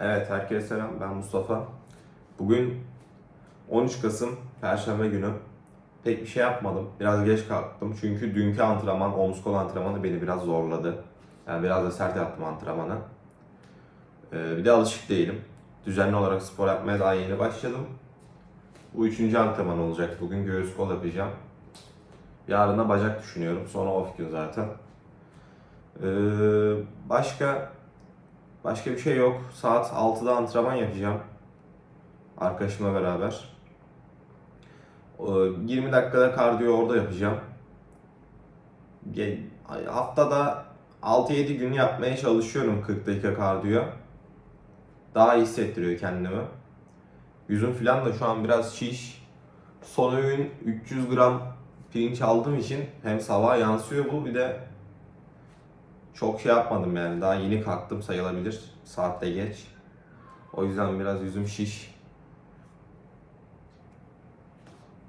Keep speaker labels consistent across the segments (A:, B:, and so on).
A: Evet, herkese selam. Ben Mustafa. Bugün 13 Kasım Perşembe günü. Pek bir şey yapmadım. Biraz geç kalktım. Çünkü dünkü antrenman, omuz kol antrenmanı beni biraz zorladı. Yani biraz da sert yaptım antrenmanı. Ee, bir de alışık değilim. Düzenli olarak spor yapmaya daha yeni başladım. Bu üçüncü antrenman olacak. Bugün göğüs kol yapacağım. Yarın da bacak düşünüyorum. Sonra off gün zaten. Ee, başka Başka bir şey yok. Saat 6'da antrenman yapacağım. Arkadaşımla beraber. Ee, 20 dakikada kardiyo orada yapacağım. Haftada 6-7 gün yapmaya çalışıyorum 40 dakika kardiyo. Daha iyi hissettiriyor kendimi. Yüzüm falan da şu an biraz şiş. Son öğün 300 gram pirinç aldığım için hem sabah yansıyor bu bir de çok şey yapmadım yani. Daha yeni kalktım sayılabilir. Saatte geç. O yüzden biraz yüzüm şiş.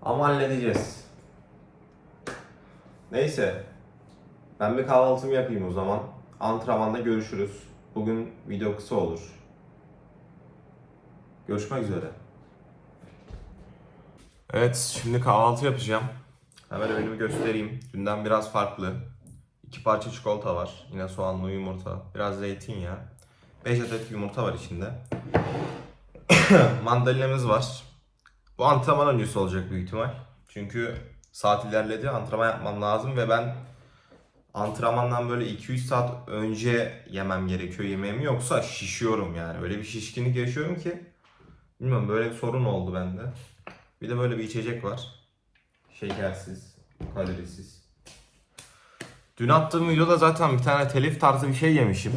A: Ama halledeceğiz. Neyse. Ben bir kahvaltımı yapayım o zaman. Antrenmanda görüşürüz. Bugün video kısa olur. Görüşmek üzere. Evet, şimdi kahvaltı yapacağım. Hemen önümü göstereyim. Dünden biraz farklı. İki parça çikolata var. Yine soğanlı yumurta. Biraz zeytinyağı. 5 adet yumurta var içinde. Mandalinamız var. Bu antrenman öncesi olacak büyük ihtimal. Çünkü saat ilerledi. Antrenman yapmam lazım ve ben antrenmandan böyle 2-3 saat önce yemem gerekiyor yemeğimi yoksa şişiyorum yani. Öyle bir şişkinlik yaşıyorum ki bilmiyorum böyle bir sorun oldu bende. Bir de böyle bir içecek var. Şekersiz, kalorisiz. Dün attığım videoda zaten bir tane telif tarzı bir şey yemişim.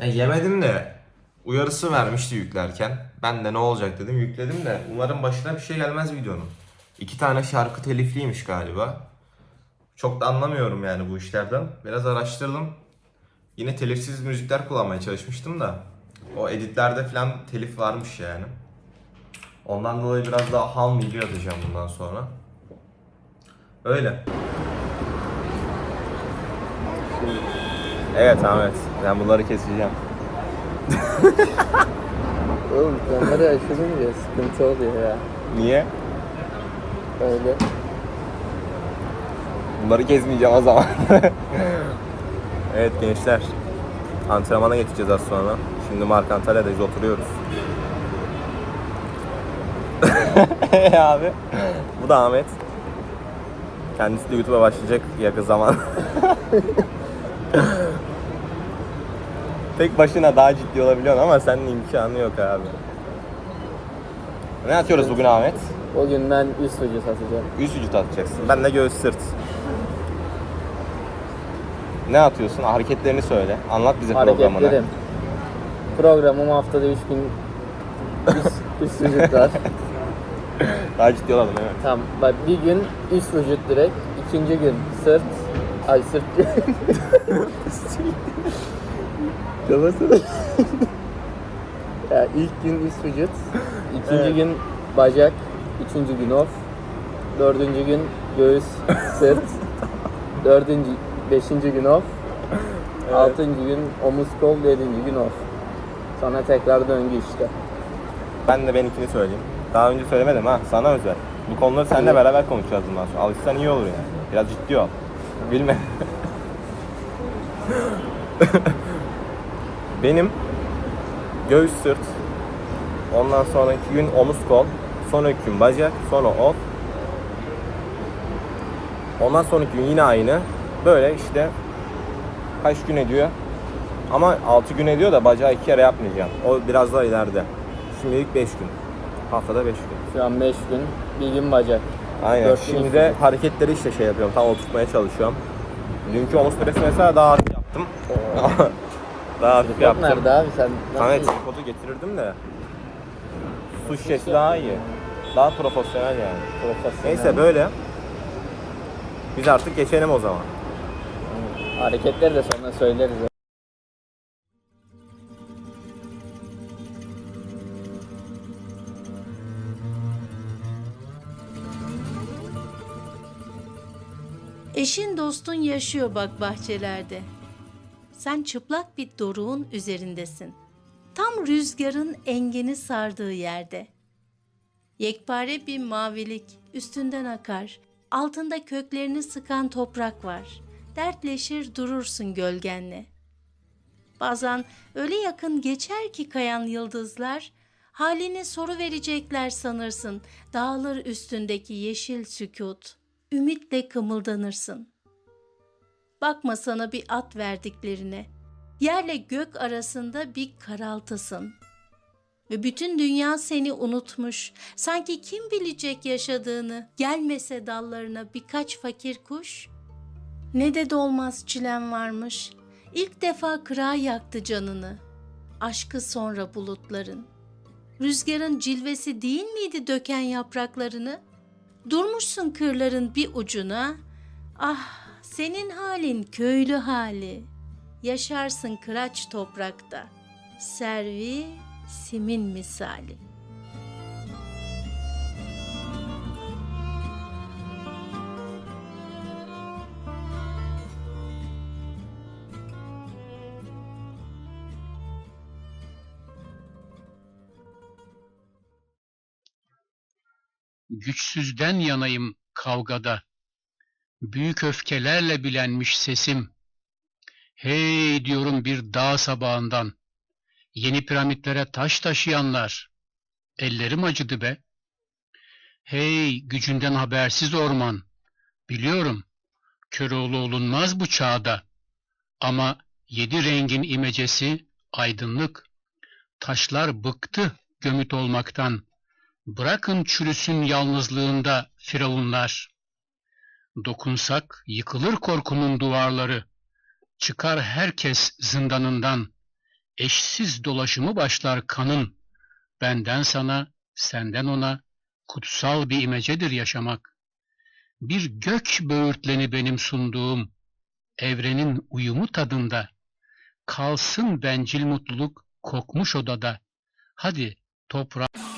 A: Ya yemedim de uyarısı vermişti yüklerken. Ben de ne olacak dedim yükledim de umarım başına bir şey gelmez videonun. İki tane şarkı telifliymiş galiba. Çok da anlamıyorum yani bu işlerden. Biraz araştırdım. Yine telifsiz müzikler kullanmaya çalışmıştım da. O editlerde falan telif varmış yani. Ondan dolayı biraz daha ham video atacağım bundan sonra. Öyle. Evet Ahmet. Ben bunları keseceğim.
B: Oğlum kamera açılınca sıkıntı oluyor ya.
A: Niye?
B: Öyle.
A: Bunları kesmeyeceğim o zaman. evet gençler. Antrenmana geçeceğiz az sonra. Şimdi Mark Antalya'dayız oturuyoruz. abi. Bu da Ahmet. Kendisi de YouTube'a başlayacak yakın zaman. Tek başına daha ciddi olabiliyorsun ama senin imkanı yok abi. Ne atıyoruz bugün Ahmet?
B: O gün ben üst vücut atacağım.
A: Üst vücut atacaksın. Ben de göğüs sırt. Ne atıyorsun? Hareketlerini söyle. Anlat bize programını.
B: Hareketlerim. Programım haftada 3 gün üst, üst vücut var.
A: Daha ciddi olalım evet.
B: Tamam bak bir gün üst vücut direkt. ikinci gün sırt. Ay sırt.
A: Kafasını.
B: ya ilk gün üst vücut. ikinci
A: Evet.
B: gün bacak. Üçüncü gün off. Dördüncü gün göğüs, sırt. Dördüncü, beşinci gün off. Altıncı gün omuz kol, yedinci gün off. Sonra tekrar döngü işte.
A: Ben de benimkini söyleyeyim. Daha önce söylemedim ha. Sana özel. Bu konuları seninle beraber konuşacağız bundan sonra. Alışsan iyi olur yani. Biraz ciddi ol. Bilme. Benim göğüs sırt. Ondan sonraki gün omuz kol. Sonraki gün bacak. Sonra off. Ondan sonraki gün yine aynı. Böyle işte kaç gün ediyor? Ama 6 gün ediyor da bacağı iki kere yapmayacağım. O biraz daha ileride. Şimdilik 5 gün. Haftada 5 gün.
B: Şu an beş gün, bir gün bacak.
A: Aynen.
B: Dört
A: Şimdi de hareketleri işte şey yapıyorum. Tam oturtmaya çalışıyorum. Dünkü omuz presi mesela daha hafif yaptım. daha hafif yaptım.
B: nerede abi sen?
A: Ahmet tripodu getirirdim de. Su şişesi daha iyi. Daha profesyonel yani.
B: profesyonel?
A: Neyse böyle. Biz artık geçelim o zaman.
B: Hareketleri de sonra söyleriz.
C: Eşin dostun yaşıyor bak bahçelerde. Sen çıplak bir doruğun üzerindesin. tam rüzgarın engeni sardığı yerde. Yekpare bir mavilik üstünden akar. Altında köklerini sıkan toprak var. Dertleşir durursun gölgenle. Bazen öyle yakın geçer ki kayan yıldızlar, halini soru verecekler sanırsın. Dağlar üstündeki yeşil sükut, ümitle kımıldanırsın. Bakma sana bir at verdiklerine. Yerle gök arasında bir karaltısın. Ve bütün dünya seni unutmuş. Sanki kim bilecek yaşadığını. Gelmese dallarına birkaç fakir kuş. Ne de dolmaz çilem varmış. İlk defa kıra yaktı canını. Aşkı sonra bulutların. Rüzgarın cilvesi değil miydi döken yapraklarını? Durmuşsun kırların bir ucuna. Ah senin halin köylü hali. Yaşarsın kıraç toprakta. Servi simin misali.
D: Güçsüzden yanayım kavgada. Büyük öfkelerle bilenmiş sesim. Hey diyorum bir dağ sabahından. Yeni piramitlere taş taşıyanlar. Ellerim acıdı be. Hey gücünden habersiz orman. Biliyorum, Köroğlu olunmaz bu çağda. Ama yedi rengin imecesi aydınlık. Taşlar bıktı gömüt olmaktan. Bırakın çürüsün yalnızlığında firavunlar. Dokunsak yıkılır korkunun duvarları. Çıkar herkes zindanından. Eşsiz dolaşımı başlar kanın. Benden sana, senden ona kutsal bir imecedir yaşamak. Bir gök böğürtleni benim sunduğum, evrenin uyumu tadında. Kalsın bencil mutluluk kokmuş odada. Hadi toprağa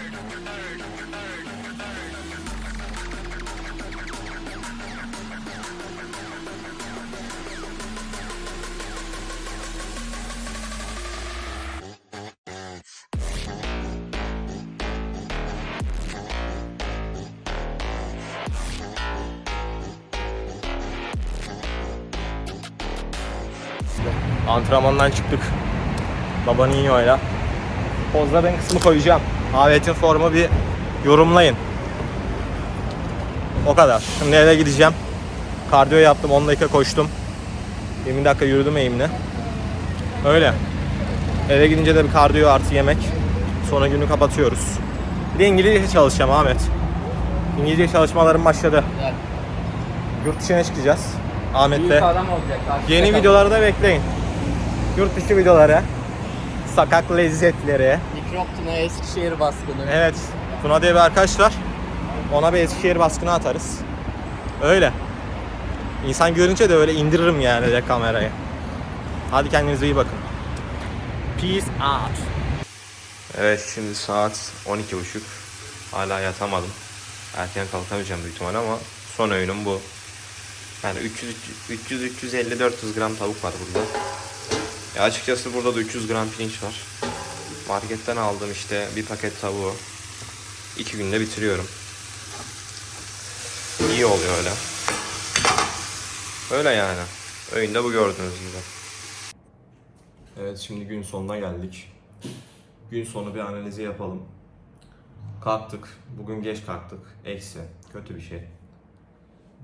A: Antrenmandan çıktık. Baba Ninho'yla. Pozların kısmı koyacağım. Ahmet'in formu bir yorumlayın. O kadar. Şimdi eve gideceğim. Kardiyo yaptım. 10 dakika koştum. 20 dakika yürüdüm eğimle. Öyle. Eve gidince de bir kardiyo artı yemek. Sonra günü kapatıyoruz. Bir de İngilizce çalışacağım Ahmet. İngilizce çalışmalarım başladı.
B: Güzel.
A: Yurt dışına çıkacağız. Ahmet'le. Yeni
B: kalın.
A: videoları da bekleyin. Yurt dışı videoları. Sakak lezzetleri.
B: Mikrop Tuna Eskişehir baskını.
A: Evet. Tuna diye bir arkadaş var. Ona bir Eskişehir baskını atarız. Öyle. İnsan görünce de öyle indiririm yani de kamerayı. Hadi kendinize iyi bakın. Peace out. Evet şimdi saat 12.30. Hala yatamadım. Erken kalkamayacağım büyük ihtimal ama son öğünüm bu. Yani 300 300 350 400 gram tavuk var burada. Ya açıkçası burada da 300 gram pirinç var. Marketten aldım işte bir paket tavuğu. İki günde bitiriyorum. İyi oluyor öyle. Öyle yani. Öğünde bu gördüğünüz gibi. Evet şimdi gün sonuna geldik. Gün sonu bir analizi yapalım. Kalktık. Bugün geç kalktık. Eksi. Kötü bir şey.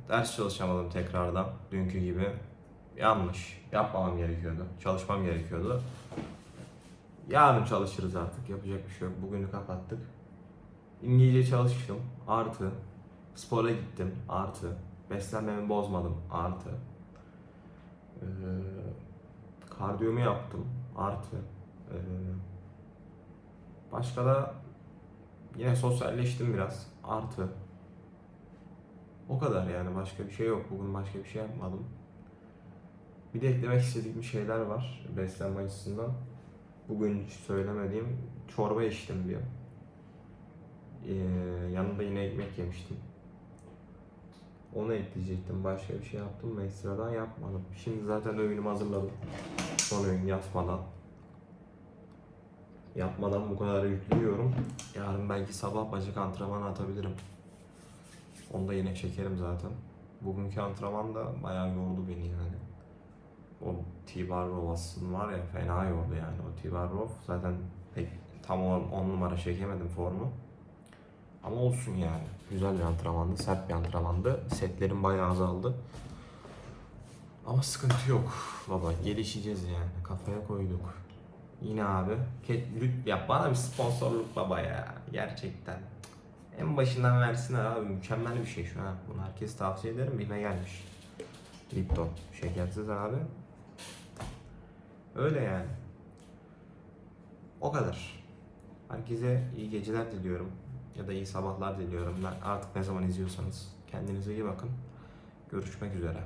A: Ders çalışamadım tekrardan. Dünkü gibi. Yanlış. Yapmamam gerekiyordu. Çalışmam gerekiyordu. Yarın çalışırız artık. Yapacak bir şey yok. Bugünü kapattık. İngilizce çalıştım. Artı. Spora gittim. Artı. Beslenmemi bozmadım. Artı. Ee, kardiyomu yaptım. Artı. Ee, Başka da yine sosyalleştim biraz. Artı. O kadar yani başka bir şey yok. Bugün başka bir şey yapmadım. Bir de eklemek istediğim şeyler var beslenme açısından. Bugün söylemediğim çorba içtim diyor. Ee, yanında yine ekmek yemiştim. Onu ekleyecektim. Başka bir şey yaptım mı ekstradan yapmadım. Şimdi zaten öğünümü hazırladım. Son öğün yatmadan. Yapmadan bu kadar yüklüyorum. Yarın belki sabah bacak antrenmanı atabilirim. Onu da yine çekerim zaten. Bugünkü antrenman da bayağı yordu beni yani. O T-bar row aslında var ya fena yordu yani o T-bar row. Zaten pek tam 10 numara çekemedim formu. Ama olsun yani. Güzel bir antrenmandı, sert bir antrenmandı. Setlerim bayağı azaldı. Ama sıkıntı yok baba. Gelişeceğiz yani. Kafaya koyduk. Yine abi. Ya bana bir sponsorluk baba ya. Gerçekten. En başından versinler abi. Mükemmel bir şey şu an. Bunu herkes tavsiye ederim. Bime gelmiş. Lipton. Şekersiz abi. Öyle yani. O kadar. Herkese iyi geceler diliyorum. Ya da iyi sabahlar diliyorum. Artık ne zaman izliyorsanız. Kendinize iyi bakın. Görüşmek üzere.